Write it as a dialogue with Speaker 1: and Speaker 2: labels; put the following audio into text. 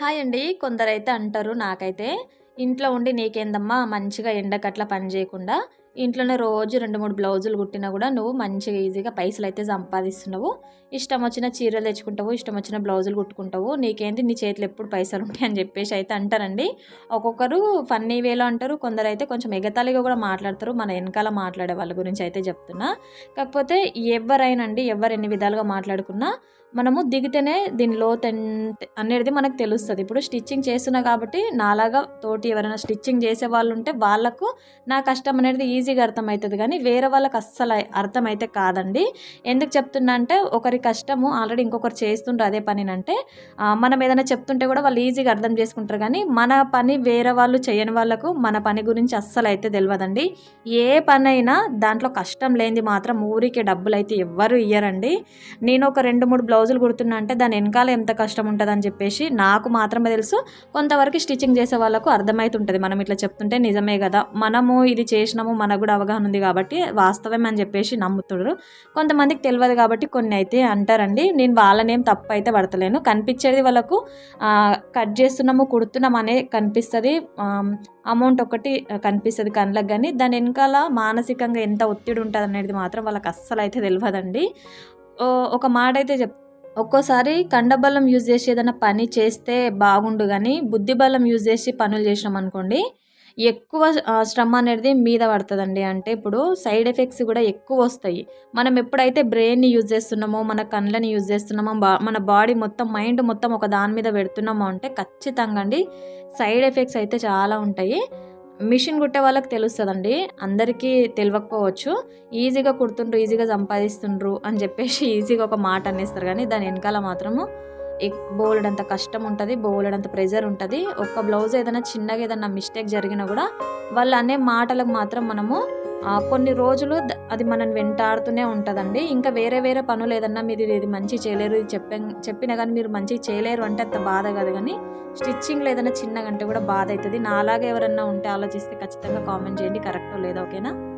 Speaker 1: Hi అండి. కొందరైతే అంటారు నాకైతే ఇంట్లో ఉండి నీకేందమ్మా మంచిగా ఎండకట్లా పని చేయకుండా ఇంట్లోనే రోజు రెండు మూడు బ్లౌజులు కుట్టినా కూడా నువ్వు మంచిగా ఈజీగా పైసలు అయితే సంపాదిస్తున్నావు. ఇష్టం వచ్చిన చీరలు తెచ్చుకుంటావు ఇష్టం వచ్చిన బ్లౌజులు కుట్టుకుంటావు. నీకేంటి నీ చేతిలో ఎప్పుడు పైసలు ఉంటాయి అని చెప్పేసి అయితే అంటారండి. ఒక్కొక్కరు ఫన్నీ వేలో అంటారు కొందరు అయితే కొంచెం ఎగతాళిగా కూడా మాట్లాడతారు. మన వెనకాల మాట్లాడే వాళ్ళ గురించి అయితే చెప్తున్నా. కాకపోతే ఎవరైనా అండి ఎవరు ఎన్ని విధాలుగా మాట్లాడుకున్నా మనము దిగితేనే దీని లోతు అనేది మనకు తెలుస్తుంది. ఇప్పుడు స్టిచ్చింగ్ చేస్తున్నా కాబట్టి నాలాగా తోటి ఎవరైనా స్టిచ్చింగ్ చేసే వాళ్ళు ఉంటే వాళ్ళకు నా కష్టం అనేది ఈజీగా అర్థమవుతుంది కానీ వేరే వాళ్ళకి అస్సలు అర్థమైతే కాదండి. ఎందుకు చెప్తున్నా అంటే ఒకరి కష్టము ఆల్రెడీ ఇంకొకరు చేస్తుంటారు అదే పనినంటే మనం ఏదైనా చెప్తుంటే కూడా వాళ్ళు ఈజీగా అర్థం చేసుకుంటారు కానీ మన పని వేరే వాళ్ళు చేయని వాళ్ళకు మన పని గురించి అస్సలు అయితే తెలియదండి ఏ పని అయినా దాంట్లో కష్టం లేనిది మాత్రం ఊరికే డబ్బులు అయితే ఎవ్వరు ఇయ్యరండి. నేను ఒక రెండు మూడు బ్లౌజులు కుడుతున్నా అంటే దాని వెనకాల ఎంత కష్టం ఉంటుందని చెప్పేసి నాకు మాత్రమే తెలుసు. కొంతవరకు స్టిచ్చింగ్ చేసే వాళ్ళకు అర్థమవుతుంటుంది మనం ఇట్లా చెప్తుంటే నిజమే కదా. మనము ఇది చేసినాము మనకు కూడా అవగాహన ఉంది కాబట్టి వాస్తవం అని చెప్పేసి నమ్ముతున్నారు కొంతమందికి తెలియదు కాబట్టి కొన్ని అయితే అంటారండి. నేను వాళ్ళనేం తప్పు అయితే పడతలేను. కనిపించేది వాళ్ళకు కట్ చేస్తున్నాము కుడుతున్నాము అనే కనిపిస్తుంది. అమౌంట్ ఒకటి కనిపిస్తుంది కళ్ళకు కానీ దాని వెనకాల మానసికంగా ఎంత ఒత్తిడి ఉంటుంది అనేది మాత్రం వాళ్ళకి అస్సలు అయితే తెలియదండి ఒక మాట అయితే చెప్ ఒక్కోసారి కండబలం యూజ్ చేసి ఏదైనా పని చేస్తే బాగుండు కానీ బుద్ధి బలం యూజ్ చేసి పనులు చేసినాం అనుకోండి ఎక్కువ శ్రమ అనేది మీద పడుతుందండి. అంటే ఇప్పుడు సైడ్ ఎఫెక్ట్స్ కూడా ఎక్కువ వస్తాయి. మనం ఎప్పుడైతే బ్రెయిన్ని యూజ్ చేస్తున్నామో మన కళ్ళని యూజ్ చేస్తున్నామో బా మన బాడీ మొత్తం మైండ్ మొత్తం ఒక దాని మీద పెడుతున్నామో అంటే ఖచ్చితంగా అండి సైడ్ ఎఫెక్ట్స్ అయితే చాలా ఉంటాయి. మిషన్ కుట్టే వాళ్ళకి తెలుస్తుందండి. అందరికీ తెలియకపోవచ్చు ఈజీగా కుడుతుండ్రు ఈజీగా సంపాదిస్తుండ్రు అని చెప్పేసి ఈజీగా ఒక మాట అనేస్తారు. కానీ దాని వెనకాల మాత్రము ఎక్- బోలెడంత కష్టం ఉంటుంది బోలెడంత ప్రెజర్ ఉంటుంది. ఒక్క బ్లౌజ్ ఏదైనా చిన్నగా ఏదైనా మిస్టేక్ జరిగినా కూడా వాళ్ళు అనే మాటలకు మాత్రం మనము కొన్ని రోజులు అది మనం వెంటాడుతూనే ఉంటుందండి. ఇంకా వేరే వేరే పనులు ఏదన్నా మీరు ఇది మంచి చేయలేరు ఇది చెప్పినా కానీ మీరు మంచిగా చేయలేరు అంటే అంత బాధ కాదు కానీ స్టిచ్చింగ్లో ఏదైనా చిన్నగంటే కూడా బాధ అవుతుంది నాలాగా ఎవరన్నా ఉంటే ఆలోచిస్తే ఖచ్చితంగా కామెంట్ చేయండి. కరెక్టో లేదో ఓకేనా?